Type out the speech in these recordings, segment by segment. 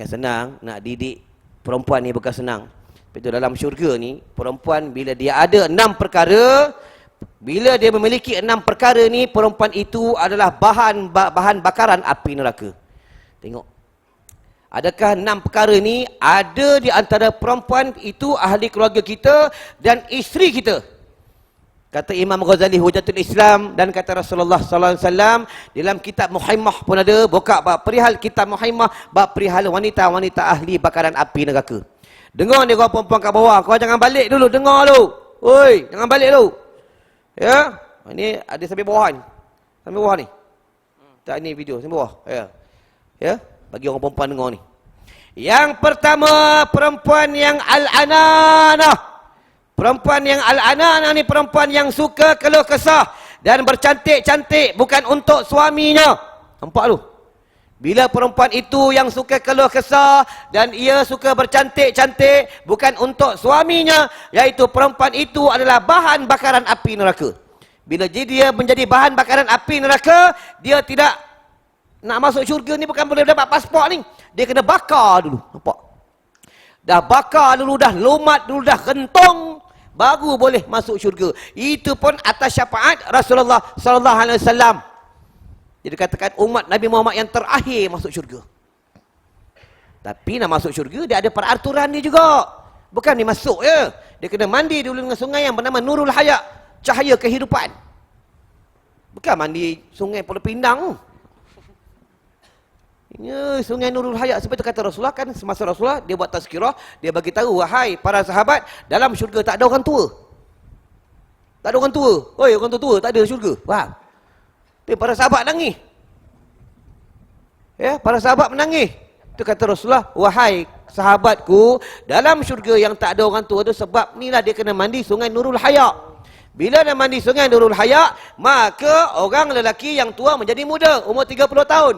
Yang senang nak didik perempuan ni bukan senang. Itu dalam syurga ni, perempuan bila dia ada enam perkara, bila dia memiliki enam perkara ni, perempuan itu adalah bahan bahan bakaran api neraka. Tengok. Adakah enam perkara ni ada di antara perempuan itu ahli keluarga kita dan isteri kita? Kata Imam Ghazali Hujatul Islam dan kata Rasulullah sallallahu alaihi wasallam dalam kitab Muhammah pun ada buka bab perihal kitab Muhammah bab perihal wanita-wanita ahli bakaran api neraka. Dengar ni kau perempuan kat bawah, kau jangan balik dulu, dengar dulu. Oi, jangan balik dulu. Ya. Ini ada sampai bawah ni. Sampai bawah ni. Tak ni video sampai bawah. Ya. Ya, bagi orang perempuan dengar ni. Yang pertama perempuan yang al-ananah. Perempuan yang al-ananah ni perempuan yang suka keluh kesah dan bercantik-cantik bukan untuk suaminya. Nampak tu? Bila perempuan itu yang suka keluh kesah dan ia suka bercantik-cantik bukan untuk suaminya, iaitu perempuan itu adalah bahan bakaran api neraka. Bila dia menjadi bahan bakaran api neraka, dia tidak nak masuk syurga ni bukan boleh dapat pasport ni. Dia kena bakar dulu. Nampak? Dah bakar dulu, dah lumat dulu, dah kentong baru boleh masuk syurga. Itu pun atas syafaat Rasulullah sallallahu alaihi wasallam. Jadi katakan umat Nabi Muhammad yang terakhir masuk syurga. Tapi nak masuk syurga dia ada peraturan dia juga. Bukan dia masuk ya. Dia kena mandi dulu dengan sungai yang bernama Nurul Hayat, cahaya kehidupan. Bukan mandi sungai Pulau Pindang. Ya, sungai Nurul Hayat seperti kata Rasulullah kan semasa Rasulullah dia buat tazkirah, dia bagi tahu wahai para sahabat, dalam syurga tak ada orang tua. Tak ada orang tua. Oi, orang tua, -tua tak ada syurga. Faham? Tapi para sahabat nangis. Ya, para sahabat menangis. Itu kata Rasulullah, wahai sahabatku, dalam syurga yang tak ada orang tua tu sebab inilah dia kena mandi sungai Nurul Hayat. Bila dia mandi sungai Nurul Hayat, maka orang lelaki yang tua menjadi muda, umur 30 tahun.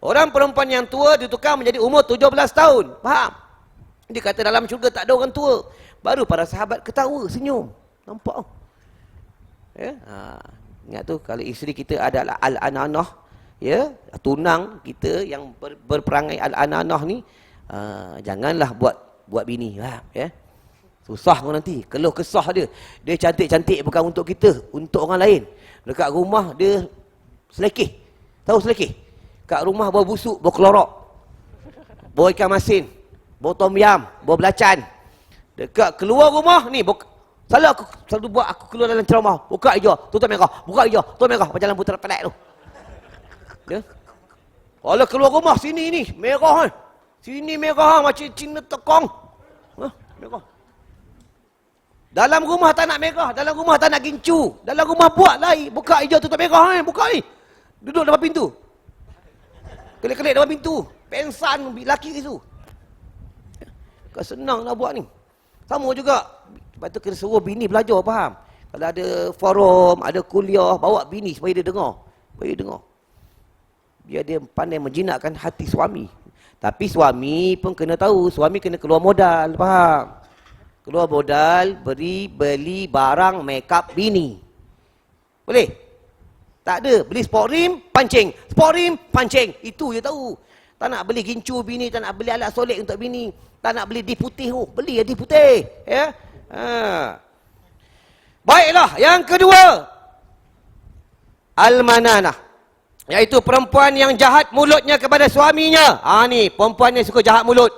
Orang perempuan yang tua ditukar menjadi umur 17 tahun. Faham? Dia kata dalam syurga tak ada orang tua. Baru para sahabat ketawa, senyum. Nampak? Ya? Ha. Ingat tu kalau isteri kita adalah al-ananah ya, tunang kita yang ber, berperangai al-ananah ni uh, janganlah buat buat bini faham ya. Susah kau nanti, keluh kesah dia. Dia cantik-cantik bukan untuk kita, untuk orang lain. Dekat rumah dia selekeh. Tahu selekeh? Kat rumah bau busuk, bau kelorok. Bau ikan masin, bau tom yam, bau belacan. Dekat keluar rumah ni bau Selalu aku selalu buat aku keluar dalam ceramah. Buka hijau, tutup merah. Buka hijau, tutup merah. Macam lampu terpelak tu. Ya. Kalau keluar rumah sini ni, merah kan. Sini merah macam Cina tekong. Ha, merah. Dalam rumah tak nak merah, dalam rumah tak nak gincu. Dalam rumah buat lain, buka hijau tutup merah kan. Buka ni. Duduk depan pintu. Kelip-kelip depan pintu. Pensan laki itu. Kau senang nak buat ni. Sama juga sebab tu kena suruh bini belajar, faham? Kalau ada forum, ada kuliah, bawa bini supaya dia dengar. Supaya dia dengar. Biar dia pandai menjinakkan hati suami. Tapi suami pun kena tahu, suami kena keluar modal, faham? Keluar modal, beri, beli barang make up bini. Boleh? Tak ada. Beli sport rim, pancing. Sport rim, pancing. Itu je tahu. Tak nak beli gincu bini, tak nak beli alat solek untuk bini. Tak nak beli di putih. Oh, beli ya di putih. Ya? Ha. Baiklah, yang kedua. Al-mananah. Iaitu perempuan yang jahat mulutnya kepada suaminya. Ha ni, perempuan ni suka jahat mulut.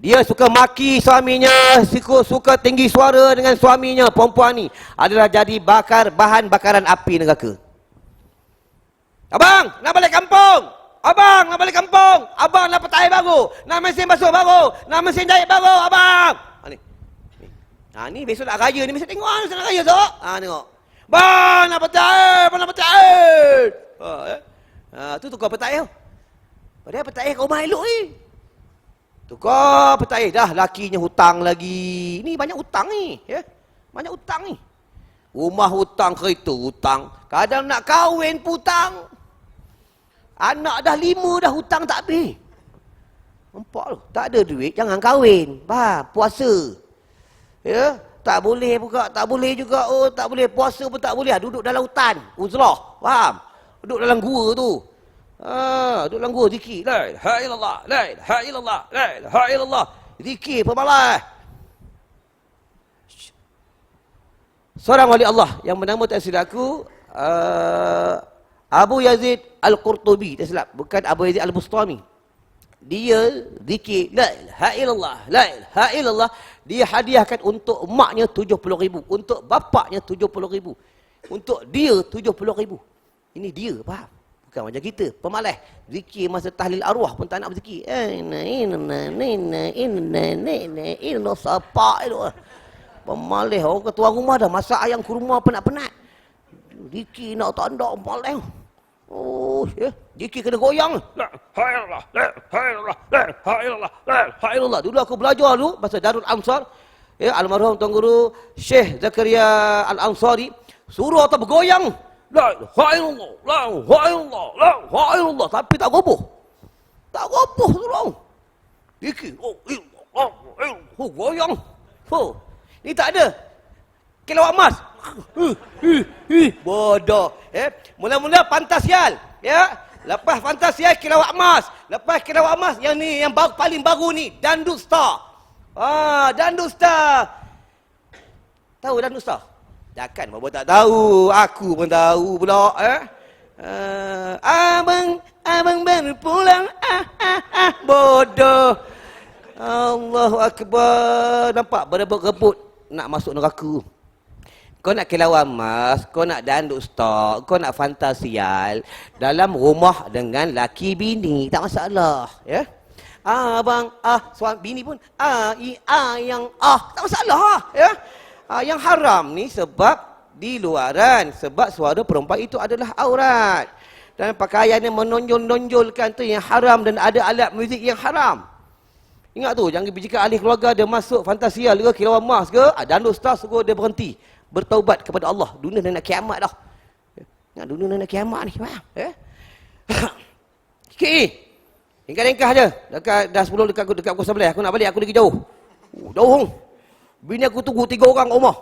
Dia suka maki suaminya, suka, suka tinggi suara dengan suaminya. Perempuan ni adalah jadi bakar bahan bakaran api neraka. Abang, nak balik kampung. Abang, nak balik kampung. Abang, nak petai baru. Nak mesin basuh baru. Nak mesin jahit baru, abang. Ha ni besok nak raya ni mesti tengok ah nak raya sok. Ha tengok. Bang nak petai bang nak petai. Ha eh. Ha tu tukar petai air. Padahal petai kau rumah elok ni. Tukar petai dah lakinya hutang lagi. Ni banyak hutang ni, ya. Banyak hutang ni. Rumah hutang, kereta hutang. Kadang nak kahwin hutang. Anak dah lima dah hutang tak habis. Nampak tu? Tak ada duit, jangan kahwin. Faham? Puasa. Ya, tak boleh buka, tak boleh juga. Oh, tak boleh puasa pun tak boleh. Duduk dalam hutan, uzlah. Faham? Duduk dalam gua tu. Ah, duduk dalam gua zikir. La ilaha illallah, la ilaha illallah, la ilaha illallah. Zikir pemalas. Seorang wali Allah yang bernama tak silap aku uh, Abu Yazid Al-Qurtubi tak silap. Bukan Abu Yazid Al-Bustami. Dia zikir la ilaha illallah la ilaha illallah. Dia hadiahkan untuk 70 ribu untuk bapaknya 70 ribu untuk dia 70 ribu. Ini dia faham? Bukan macam kita pemalas zikir masa tahlil arwah pun tak nak berzikir. Inna inna inna inna inna inna sapa itu. Pemalas orang ketua rumah dah masak ayam kurma penat-penat. Zikir nak tak ada pemalas Oh, ya. Dikir kena goyang. La hailullah, la hailullah, la hailullah, la hailullah. Dulu aku belajar dulu bahasa Darul Ansar. Ya, almarhum Tuan Guru Syekh Zakaria Al-Ansari suruh atau bergoyang. La hailullah, la hailullah, la hailullah. Tapi tak gopoh. Tak gopoh suruh. Dikir, oh, ilah, oh, oh, goyang. Oh, ni tak ada. Kilawat emas. Bodoh. Eh, mula-mula fantasial, ya. Lepas fantasial kilawat emas, lepas kilawat emas yang ni yang baru, paling baru ni Dandu Star. Ah, Dandu Star. Tahu Dandu Star? Takkan bapak tak tahu, aku pun tahu pula, eh. Uh, abang, abang baru pulang. Ah, ah, ah, bodoh. Allahu Akbar. Nampak berebut-rebut nak masuk neraka. Kau nak kilauan emas, kau nak danduk stok, kau nak fantasial dalam rumah dengan laki bini, tak masalah, ya. Ah, abang, ah, suami bini pun, ah, i, ah, yang, ah, tak masalah, ya. Ah, yang haram ni sebab di luaran, sebab suara perempuan itu adalah aurat. Dan pakaian yang menonjol-nonjolkan tu yang haram dan ada alat muzik yang haram. Ingat tu, jangan jika ahli keluarga dia masuk fantasial ke, kilauan emas ke, ah, danduk stok, dia berhenti bertaubat kepada Allah. Dunia dah nak kiamat dah. Nak dunia dah nak kiamat ni. Eh? Sikit ni. Ringkas-ringkas je. Dekat, dah 10 dekat, dekat pukul 11. Aku nak balik. Aku lagi jauh. Oh, jauh. Bini aku tunggu tiga orang kat rumah.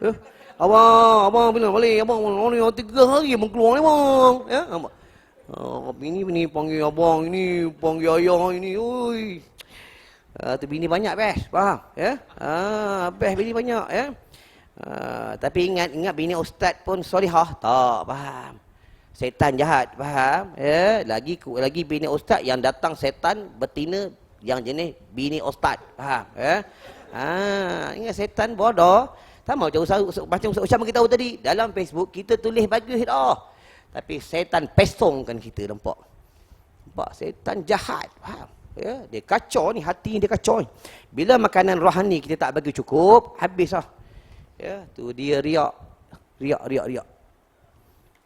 Eh? Abang, abang bila balik? Abang, abang ni tiga hari abang keluar ni bang. Ya? Abang. Oh, bini ni panggil abang ini, panggil ayah ini. Ui. Uh, tu bini banyak best. Faham? Ya? Ah, best bini banyak. Ya? Uh, tapi ingat ingat bini ustaz pun solihah. Tak faham. Setan jahat faham? Ya lagi lagi bini ustaz yang datang setan betina yang jenis bini ustaz faham? Ya? Ha ingat setan bodoh. Sama macam usah, macam Ustaz Usyam kita tahu tadi dalam Facebook kita tulis bagus dah tapi setan pesongkan kita nampak? Nampak? Setan jahat faham? Ya dia kacau ni hati dia kacau bila makanan rohani kita tak bagi cukup habislah Ya, tu dia riak. Riak, riak, riak.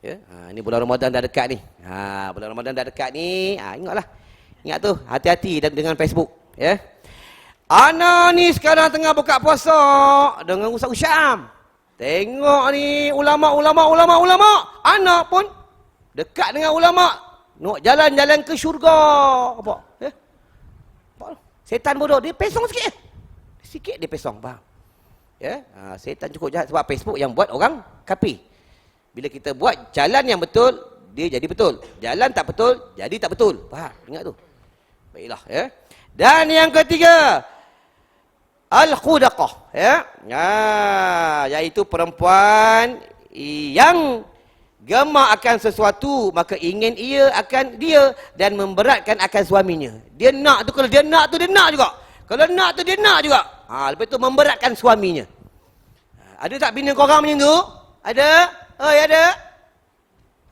Ya, ha, ini bulan Ramadan dah dekat ni. Ha, bulan Ramadan dah dekat ni. Ha, ingatlah. Ingat tu, hati-hati dengan Facebook. Ya. Ana ni sekarang tengah buka puasa dengan Ustaz Usyam. Tengok ni ulama-ulama ulama-ulama. Ana pun dekat dengan ulama. Nak jalan-jalan ke syurga. Apa? Ya. Setan bodoh dia pesong sikit. Sikit dia pesong, faham? Ya, ha, setan cukup jahat sebab Facebook yang buat orang kapi. Bila kita buat jalan yang betul, dia jadi betul. Jalan tak betul, jadi tak betul. Faham? Ingat tu. Baiklah, ya. Dan yang ketiga, al-khudaqah, ya. Ha, iaitu perempuan yang gemar akan sesuatu, maka ingin ia akan dia dan memberatkan akan suaminya. Dia nak tu kalau dia nak tu dia nak juga. Kalau nak tu dia nak juga. Ha, lepas tu memberatkan suaminya. Ha, ada tak bina korang macam tu? Ada? Ya ada?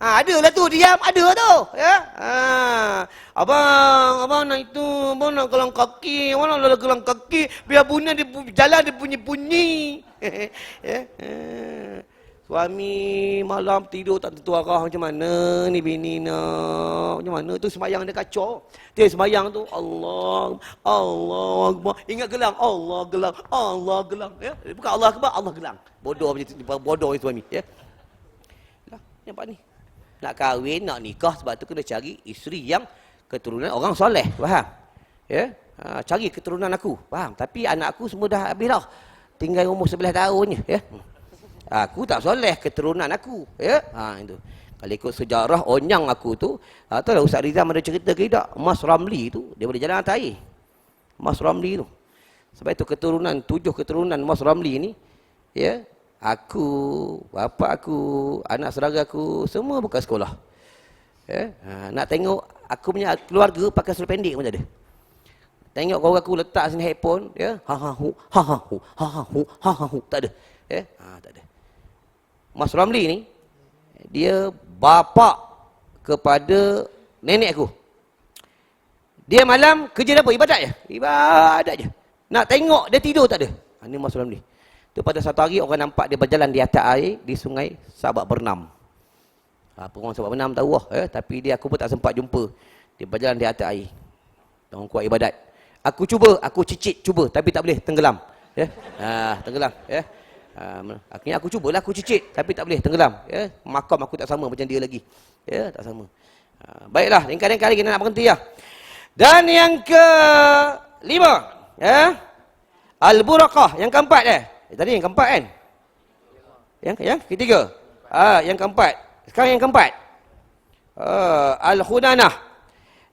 Ha, ada lah tu, diam. Ada tu. Ya? Ha, abang, abang nak itu, abang nak gelang kaki. Abang nak gelang kaki. Biar bunyi dia jalan dia bunyi-bunyi. ya? Ha. Suami malam tidur tak tentu arah macam mana ni bini nak. Macam mana tu semayang dia kacau. Dia semayang tu Allah Allah Akbar. Ingat gelang Allah gelang Allah gelang ya. Bukan Allah Akbar Allah gelang. Bodoh macam bodoh ni suami ya. Lah nampak ni. Nak kahwin, nak nikah sebab tu kena cari isteri yang keturunan orang soleh. Faham? Ya. Ha, cari keturunan aku. Faham? Tapi anak aku semua dah habis dah. Tinggal umur 11 tahun je ya. Aku tak soleh keturunan aku. Ya? Ha, itu. Kalau ikut sejarah onyang aku tu, ha, tahu lah Ustaz Rizam ada cerita ke tak? Mas Ramli tu, dia boleh jalan atas air. Mas Ramli tu. Sebab itu keturunan, tujuh keturunan Mas Ramli ni, ya, aku, bapa aku, anak saudara aku, semua bukan sekolah. Ya, ha, nak tengok aku punya keluarga pakai seluar pendek tak ada. Tengok kau aku letak sini handphone, ya, ha ha hu, ha ha hu, ha ha hu, ha ha hu, tak ada. Ya, ha, tak ada. Mas Ramli ni, dia bapa kepada nenek aku. Dia malam kerja apa? Ibadat je. Ibadat je. Nak tengok dia tidur tak ada. Ha, ini Mas Ramli. Tu pada satu hari orang nampak dia berjalan di atas air di sungai Sabak Bernam. Ha, orang Sabak Bernam tahu lah. Eh? Tapi dia aku pun tak sempat jumpa. Dia berjalan di atas air. Orang kuat ibadat. Aku cuba, aku cicit cuba tapi tak boleh tenggelam. Ya. Ha, tenggelam, ya. Ha, akhirnya aku cubalah aku cicit tapi tak boleh tenggelam. Ya makam aku tak sama macam dia lagi. Ya tak sama. Ha, baiklah lain kali kita nak berhenti ya. Dan yang ke lima ya al burakah yang keempat eh? eh tadi yang keempat kan? Yang yang ketiga. Ah ha, yang keempat. Sekarang yang keempat. Uh, al khunanah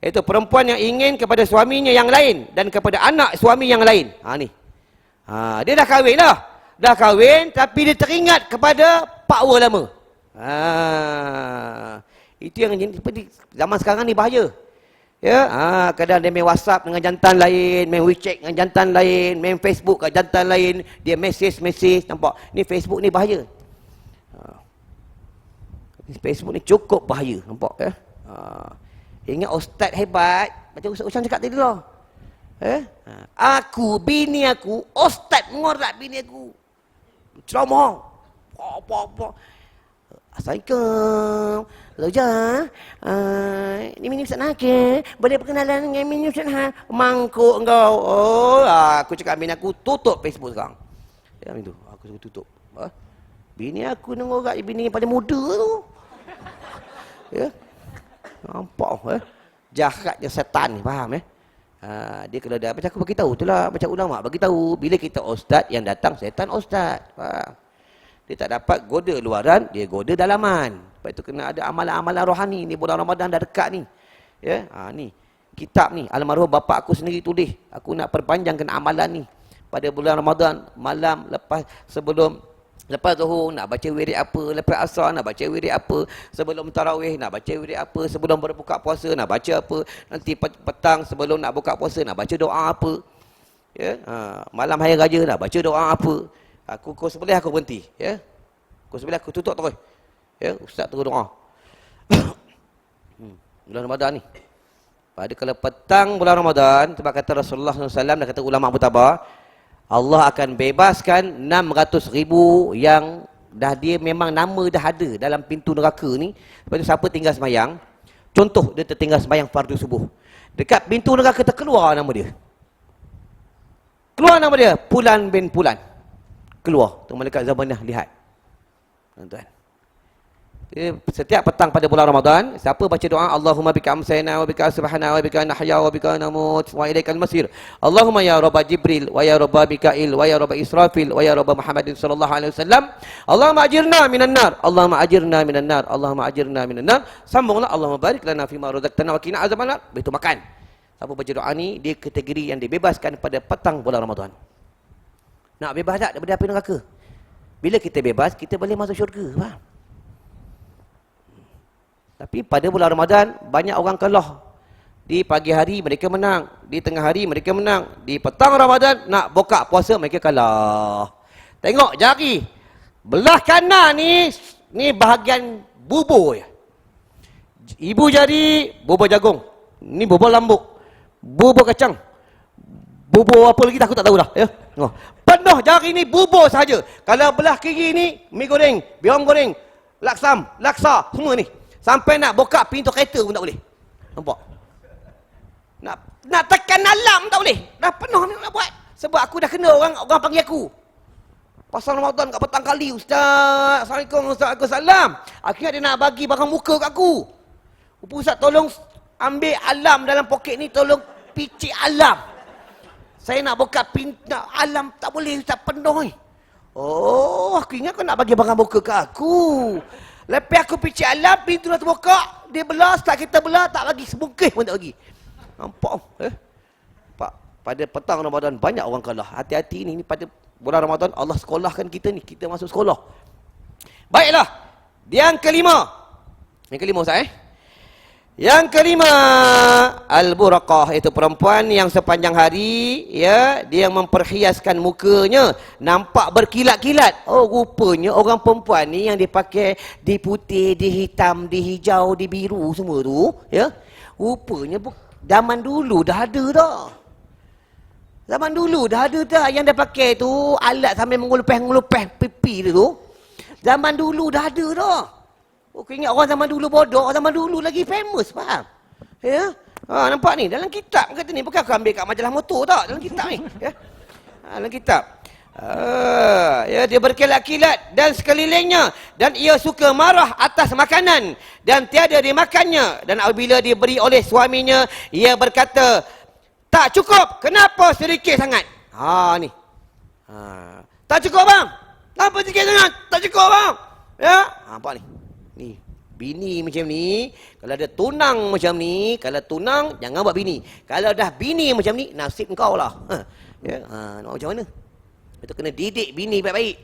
itu perempuan yang ingin kepada suaminya yang lain dan kepada anak suami yang lain. Ha ni. Ha dia dah kahwin dah dah kahwin tapi dia teringat kepada pak wa lama. Ha. Itu yang seperti zaman sekarang ni bahaya. Ya, ha, kadang dia main WhatsApp dengan jantan lain, main WeChat dengan jantan lain, main Facebook dengan jantan lain, dia message-message, nampak? Ni Facebook ni bahaya. Ha. Facebook ni cukup bahaya, nampak ya? Ha. Ingat ustaz hebat, macam ustaz-ustaz cakap tadi lah. Eh? Aku, bini aku, ustaz mengorak bini aku ceramah. Apa-apa. Assalamualaikum. Loja. Uh, ni minum Ustaz Nakir. Boleh perkenalan dengan minum Ustaz Ha? Mangkuk engkau. Oh, aku cakap bini aku tutup Facebook sekarang. Ya, itu. Aku suruh tutup. Ha? Bini aku nengorak bini yang paling muda tu. Ya. Nampak eh? Jahatnya setan ni, faham eh? Ha, dia kalau dah macam aku bagi tahu itulah macam ulama bagi tahu bila kita ustaz yang datang setan ustaz. Faham? Dia tak dapat goda luaran, dia goda dalaman. Sebab itu kena ada amalan-amalan rohani ni bulan Ramadan dah dekat ni. Ya, ha, ni kitab ni almarhum bapa aku sendiri tulis. Aku nak perpanjangkan amalan ni pada bulan Ramadan malam lepas sebelum Lepas zuhur nak baca wirid apa, lepas asar nak baca wirid apa, sebelum tarawih nak baca wirid apa, sebelum berbuka puasa nak baca apa, nanti petang sebelum nak buka puasa nak baca doa apa. Ya, ha, malam hari raya nak baca doa apa. Aku kau sebelah aku berhenti, ya. Kau sebelah aku tutup terus. Ya, ustaz terus doa. hmm, bulan Ramadan ni. Pada kalau petang bulan Ramadan, sebab kata Rasulullah SAW dan kata ulama Abu Tabah, Allah akan bebaskan 600 ribu yang dah dia memang nama dah ada dalam pintu neraka ni. Lepas tu siapa tinggal semayang, contoh dia tertinggal semayang fardu subuh. Dekat pintu neraka terkeluar nama dia. Keluar nama dia, Pulan bin Pulan. Keluar, tu malaikat Zabanah lihat. Tuan-tuan. Setiap petang pada bulan Ramadan, siapa baca doa Allahumma bika amsayna wa bika subhana wa bika nahya wa bika namut wa ilaikal masir. Allahumma ya rabb Jibril wa ya rabb Mikail wa ya rabb Israfil wa ya rabb Muhammadin sallallahu alaihi wasallam. Allahumma ajirna minan nar. Allahumma ajirna minan nar. Allahumma ajirna minan nar. Sambunglah Allahumma barik lana fi ma razaqtana wa qina azaban nar. Begitu makan. Siapa baca doa ni dia kategori yang dibebaskan pada petang bulan Ramadan. Nak bebas tak daripada api neraka? Bila kita bebas, kita boleh masuk syurga. Faham? Tapi pada bulan Ramadan, banyak orang kalah. Di pagi hari mereka menang. Di tengah hari mereka menang. Di petang Ramadan, nak buka puasa mereka kalah. Tengok jari. Belah kanan ni, ni bahagian bubur. Ibu jari, bubur jagung. Ni bubur lambuk. Bubur kacang. Bubur apa lagi aku tak tahu dah. Ya? Oh. Penuh jari ni bubur saja. Kalau belah kiri ni, mi goreng, biang goreng, laksam, laksa, semua ni. Sampai nak buka pintu kereta pun tak boleh. Nampak? Nak nak tekan alam tak boleh. Dah penuh nak buat. Sebab aku dah kena orang orang panggil aku. Pasal Ramadan kat petang kali Ustaz. Assalamualaikum Ustaz. Aku salam. Akhirnya dia nak bagi barang muka kat aku. Ustaz tolong ambil alam dalam poket ni. Tolong picit alam. Saya nak buka pintu alam tak boleh Ustaz penuh ni. Oh, aku ingat kau nak bagi barang muka kat aku. Lepas aku picit alam, pintu dah terbuka. Dia belah, tak kita belah, tak lagi sebungkih pun tak lagi. Nampak? Eh? Pak, pada petang Ramadan banyak orang kalah. Hati-hati ni, ni pada bulan Ramadan Allah sekolahkan kita ni. Kita masuk sekolah. Baiklah. Yang kelima. Yang kelima Ustaz eh? Yang kelima, al-buraqah itu perempuan yang sepanjang hari ya, dia memperhiaskan mukanya nampak berkilat-kilat. Oh, rupanya orang perempuan ni yang dipakai di putih, di hitam, di hijau, di biru semua tu, ya. Rupanya zaman dulu dah ada dah. Zaman dulu dah ada dah yang dia pakai tu alat sambil mengulupah-ngulupah pipi dia tu. Zaman dulu dah ada dah. Oh, kau ingat orang zaman dulu bodoh, orang zaman dulu lagi famous, faham? Ya? Ha, nampak ni, dalam kitab kata ni, bukan aku ambil kat majalah motor tak, dalam kitab ni. Ya? Ha, dalam kitab. Uh, ya, dia berkilat-kilat dan sekelilingnya dan ia suka marah atas makanan dan tiada dimakannya dan apabila diberi oleh suaminya ia berkata tak cukup kenapa sedikit sangat ha ni ha tak cukup bang kenapa sedikit sangat tak cukup bang ya ha, apa ni Ni, bini macam ni, kalau ada tunang macam ni, kalau tunang jangan buat bini. Kalau dah bini macam ni, nasib kau lah. Ha, ya, ha, nak macam mana? Itu kena didik bini baik-baik.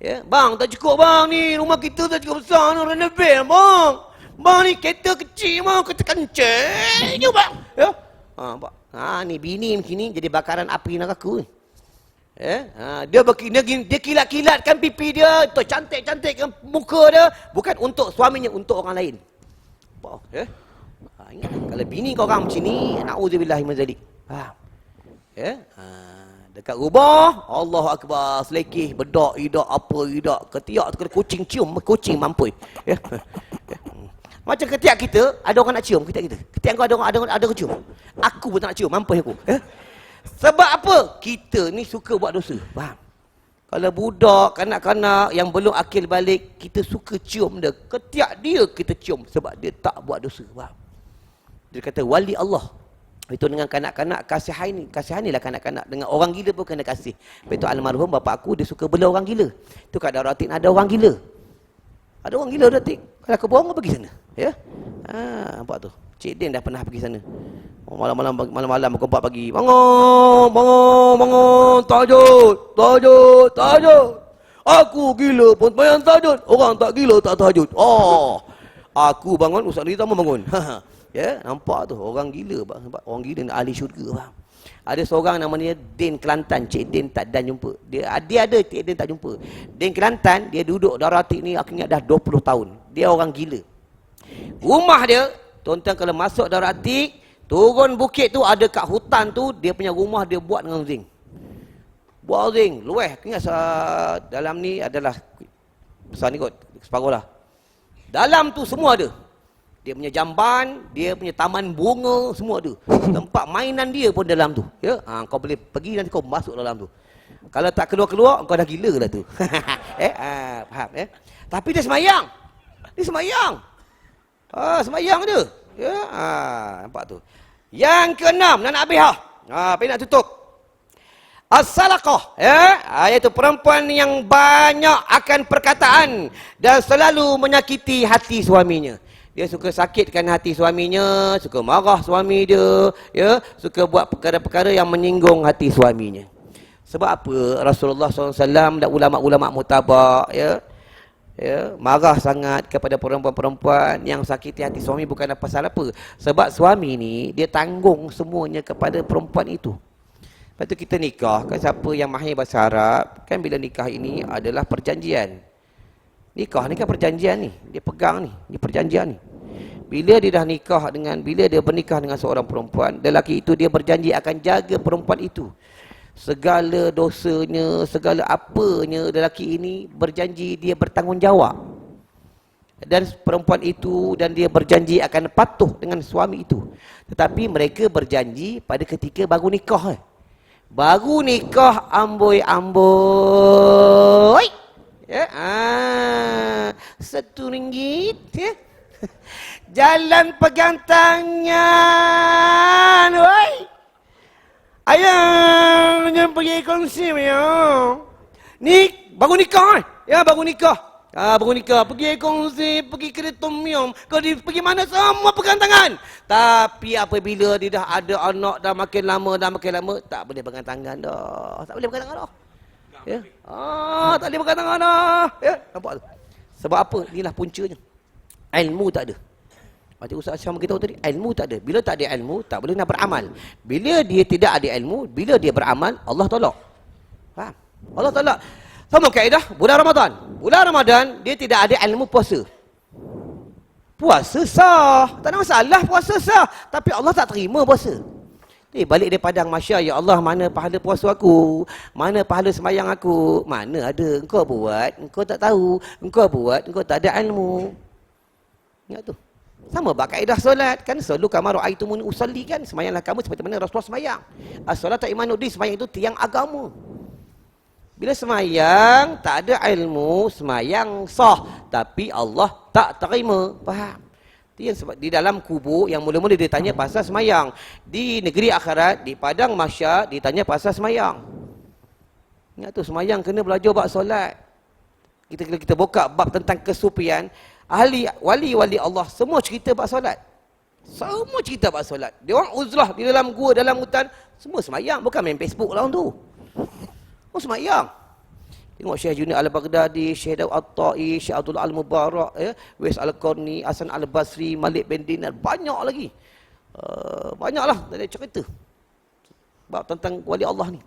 Ya, bang, tak cukup bang ni, rumah kita tak cukup besar, nak renovate bang. Bang ni kereta kecil bang, kereta kencing je bang. Ya. Ha, nampak? Ha, ni bini macam ni jadi bakaran api neraka ni. Eh? Ha, dia berki, dia, dia kilat-kilatkan pipi dia, tu cantik-cantikkan muka dia bukan untuk suaminya, untuk orang lain. Apa? Eh? Ha, ingat kalau bini kau orang macam ni, naudzubillah min zalik. Faham? Eh? Ha, dekat rumah, Allahu akbar, selekih, bedak, idak, apa idak, ketiak tu kena kucing cium, kucing mampu. Eh? Eh? Macam ketiak kita, ada orang nak cium ketiak kita. Ketiak kau ada orang ada, ada, ada cium. Aku pun tak nak cium, mampu aku. Eh? Sebab apa? Kita ni suka buat dosa. Faham? Kalau budak, kanak-kanak yang belum akil balik, kita suka cium dia. Ketiak dia kita cium sebab dia tak buat dosa. Faham? Dia kata, wali Allah. Itu dengan kanak-kanak, kasihani. Kasihanilah kanak-kanak. Dengan orang gila pun kena kasih. Itu almarhum bapak aku, dia suka bela orang gila. Itu kat Daratin ada orang gila. Ada orang gila Daratin. Kalau aku bohong, kau pergi sana. Ya? Ha, nampak tu. Cik Din dah pernah pergi sana. Oh, malam-malam malam-malam pukul 4 pagi. Bangun, bangun, bangun. Tajud, tajud, tajud. Aku gila pun bayang tajud. Orang tak gila tak tajud. Oh. Aku bangun, Ustaz Rita pun bangun. ya, nampak tu orang gila orang gila ahli syurga bang. Ada seorang nama dia Din Kelantan, Cik Din tak dan jumpa. Dia dia ada Cik Din tak jumpa. Din Kelantan, dia duduk darah tik ni aku ingat dah 20 tahun. Dia orang gila. Rumah dia, tuan-tuan kalau masuk darah tik, Turun bukit tu ada kat hutan tu dia punya rumah dia buat dengan zinc. Buat zinc, lueh. Ingat dalam ni adalah besar ni kot, separuh lah. Dalam tu semua ada. Dia punya jamban, dia punya taman bunga, semua ada. Tempat mainan dia pun dalam tu. Ya, ha, kau boleh pergi nanti kau masuk dalam tu. Kalau tak keluar-keluar, kau dah gila lah tu. eh, ha, faham eh? Tapi dia semayang. Dia semayang. Ha, semayang dia. Ya, ha, nampak tu. Yang keenam, nak habis ha. Ha, nak tutup? As-salaqah, ya, ha, iaitu perempuan yang banyak akan perkataan dan selalu menyakiti hati suaminya. Dia suka sakitkan hati suaminya, suka marah suami dia, ya, suka buat perkara-perkara yang menyinggung hati suaminya. Sebab apa Rasulullah SAW dan ulama-ulama mutabak, ya, ya, marah sangat kepada perempuan-perempuan yang sakiti hati suami bukan pasal apa. Sebab suami ni dia tanggung semuanya kepada perempuan itu. Lepas tu kita nikah, kan siapa yang mahir bahasa Arab, kan bila nikah ini adalah perjanjian. Nikah ni kan perjanjian ni, dia pegang ni, ni perjanjian ni. Bila dia dah nikah dengan, bila dia bernikah dengan seorang perempuan, lelaki itu dia berjanji akan jaga perempuan itu segala dosanya, segala apanya lelaki ini berjanji dia bertanggungjawab. Dan perempuan itu dan dia berjanji akan patuh dengan suami itu. Tetapi mereka berjanji pada ketika baru nikah. Eh. Baru nikah amboi-amboi. Ya, ah, satu ringgit. Ya. Jalan pegang tangan. Oi. Ayah jangan pergi kongsi ya. Ni baru nikah eh. Ya baru nikah. Ah, baru nikah, pergi kongsi, pergi kedai tom yum, pergi, pergi mana semua pegang tangan. Tapi apabila dia dah ada anak, dah makin lama, dah makin lama, tak boleh pegang tangan dah. Tak boleh pegang tangan dah. Ya. Ah, tak boleh pegang tangan dah. Ya, nampak tu. Sebab apa? Inilah puncanya. Ilmu tak ada. Macam Ustaz Syam kita tahu tadi, ilmu tak ada. Bila tak ada ilmu, tak boleh nak beramal. Bila dia tidak ada ilmu, bila dia beramal, Allah tolak. Faham? Allah tolak. Sama kaedah, bulan Ramadan. Bulan Ramadan, dia tidak ada ilmu puasa. Puasa sah. Tak ada masalah puasa sah. Tapi Allah tak terima puasa. Eh, balik dia padang Masya, Ya Allah, mana pahala puasa aku? Mana pahala semayang aku? Mana ada? Engkau buat, engkau tak tahu. Engkau buat, engkau tak ada ilmu. Ingat tu. Sama bak kaedah solat kan selalu kamar aitumuni usalli kan semayanglah kamu seperti mana Rasulullah semayang. As-solat imanuddin semayang itu tiang agama. Bila semayang tak ada ilmu semayang sah tapi Allah tak terima. Faham? Yang sebab di dalam kubur yang mula-mula dia tanya pasal semayang. Di negeri akhirat di padang mahsyar ditanya pasal semayang. Ingat tu semayang kena belajar bab solat. Kita kita, kita buka bab tentang kesupian ahli wali-wali Allah semua cerita bab solat. Semua cerita bab solat. Dia orang uzlah di dalam gua, dalam hutan, semua semayang. Bukan main Facebook lah orang tu. Oh semayang. Tengok Syekh Junid Al-Baghdadi, Syekh Daud At-Ta'i, Syekh Abdul Al-Mubarak, ya, Wes Al-Qarni, Hasan Al-Basri, Malik bin Dinar. Banyak lagi. Uh, banyaklah dari cerita. Bab tentang wali Allah ni.